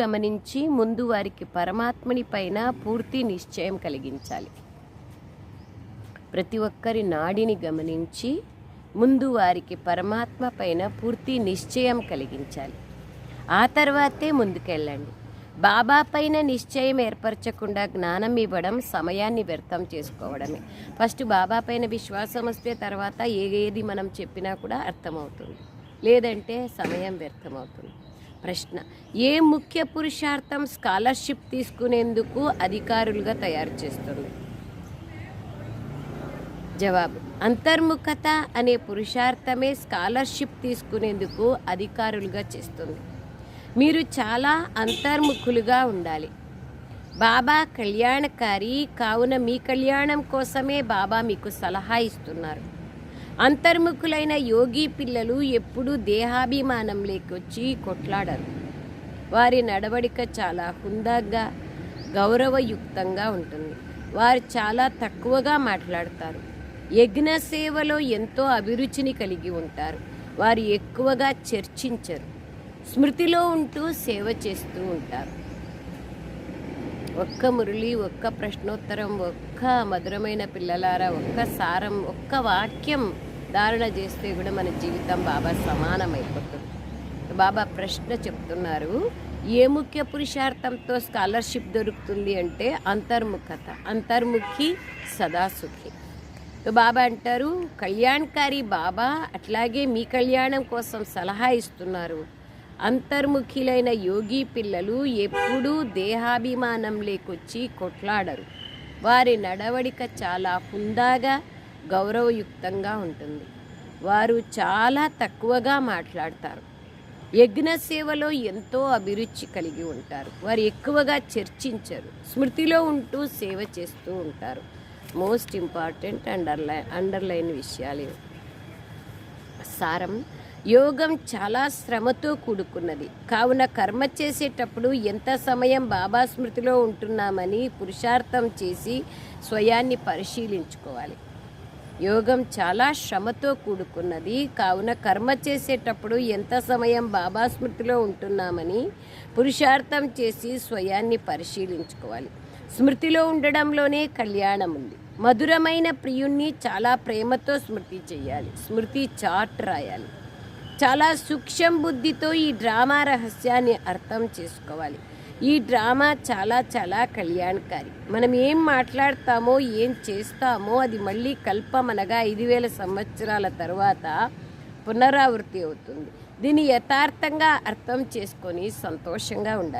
గమనించి ముందు వారికి పరమాత్మని పైన పూర్తి నిశ్చయం కలిగించాలి. ప్రతి ఒక్కరి నాడిని గమనించి ముందు వారికి పరమాత్మ పైన పూర్తి నిశ్చయం కలిగించాలి. ఆ తర్వాతే ముందుకెళ్ళండి. బాబా పైన నిశ్చయం ఏర్పరచకుండా జ్ఞానం ఇవ్వడం సమయాన్ని వ్యర్థం చేసుకోవడమే. ఫస్ట్ బాబా పైన విశ్వాసం వస్తే తర్వాత ఏది మనం చెప్పినా కూడా అర్థమవుతుంది. లేదంటే సమయం వ్యర్థమవుతుంది. ప్రశ్న ఏ ముఖ్య పురుషార్థం స్కాలర్షిప్ తీసుకునేందుకు అధికారులుగా తయారు చేస్తుంది? జవాబు అంతర్ముఖత అనే పురుషార్థమే స్కాలర్షిప్ తీసుకునేందుకు అధికారులుగా చేస్తుంది. మీరు చాలా అంతర్ముఖులుగా ఉండాలి. బాబా కళ్యాణకారి కావున మీ కళ్యాణం కోసమే బాబా మీకు సలహా ఇస్తున్నారు. అంతర్ముఖులైన యోగి పిల్లలు ఎప్పుడూ దేహాభిమానం లేకొచ్చి కొట్లాడరు. వారి నడవడిక చాలా హుందాగా గౌరవయుక్తంగా ఉంటుంది. వారు చాలా తక్కువగా మాట్లాడతారు. యజ్ఞ సేవలో ఎంతో అభిరుచిని కలిగి ఉంటారు. వారు ఎక్కువగా చర్చించరు. స్మృతిలో ఉంటూ సేవ చేస్తూ ఉంటారు. ఒక్క మురళి ఒక్క ప్రశ్నోత్తరం ఒక్క మధురమైన పిల్లలారా ఒక్క సారం ఒక్క వాక్యం ధారణ చేస్తే కూడా మన జీవితం బాబా సమానమైపోతుంది. బాబా ప్రశ్న చెప్తున్నారు ఏ ముఖ్య పురుషార్థంతో స్కాలర్షిప్ దొరుకుతుంది అంటే అంతర్ముఖత అంతర్ముఖి సదాసుఖి బాబా అంటారు కళ్యాణకారి బాబా అట్లాగే మీ కళ్యాణం కోసం సలహా ఇస్తున్నారు. అంతర్ముఖులైన యోగి పిల్లలు ఎప్పుడూ దేహాభిమానం లేకొచ్చి కొట్లాడరు. వారి నడవడిక చాలా హుందాగా గౌరవయుక్తంగా ఉంటుంది. వారు చాలా తక్కువగా మాట్లాడతారు. యజ్ఞ సేవలో ఎంతో అభిరుచి కలిగి ఉంటారు. వారు ఎక్కువగా చర్చించరు. స్మృతిలో ఉంటూ సేవ చేస్తూ ఉంటారు. మోస్ట్ ఇంపార్టెంట్ అండర్లైన్ అండర్లైన్ విషయాలు సారం యోగం చాలా శ్రమతో కూడుకున్నది. కావున కర్మ చేసేటప్పుడు ఎంత సమయం బాబా స్మృతిలో ఉంటున్నామని పురుషార్థం చేసి స్వయాన్ని పరిశీలించుకోవాలి. యోగం చాలా శ్రమతో కూడుకున్నది. కావున కర్మ చేసేటప్పుడు ఎంత సమయం బాబా స్మృతిలో ఉంటున్నామని పురుషార్థం చేసి స్వయాన్ని పరిశీలించుకోవాలి. స్మృతిలో ఉండడంలోనే కళ్యాణం ఉంది. మధురమైన ప్రియుణ్ణి చాలా ప్రేమతో స్మృతి చేయాలి. స్మృతి చాట్ రాయాలి. చాలా సూక్ష్మ బుద్ధితో ఈ డ్రామా రహస్యాన్ని అర్థం చేసుకోవాలి. ఈ డ్రామా చాలా చాలా కళ్యాణకారి. మనం ఏం మాట్లాడతామో ఏం చేస్తామో అది మళ్ళీ కల్పమనగా ఐదు వేల సంవత్సరాల తర్వాత పునరావృత్తి అవుతుంది. దీన్ని యథార్థంగా అర్థం చేసుకొని సంతోషంగా ఉండాలి.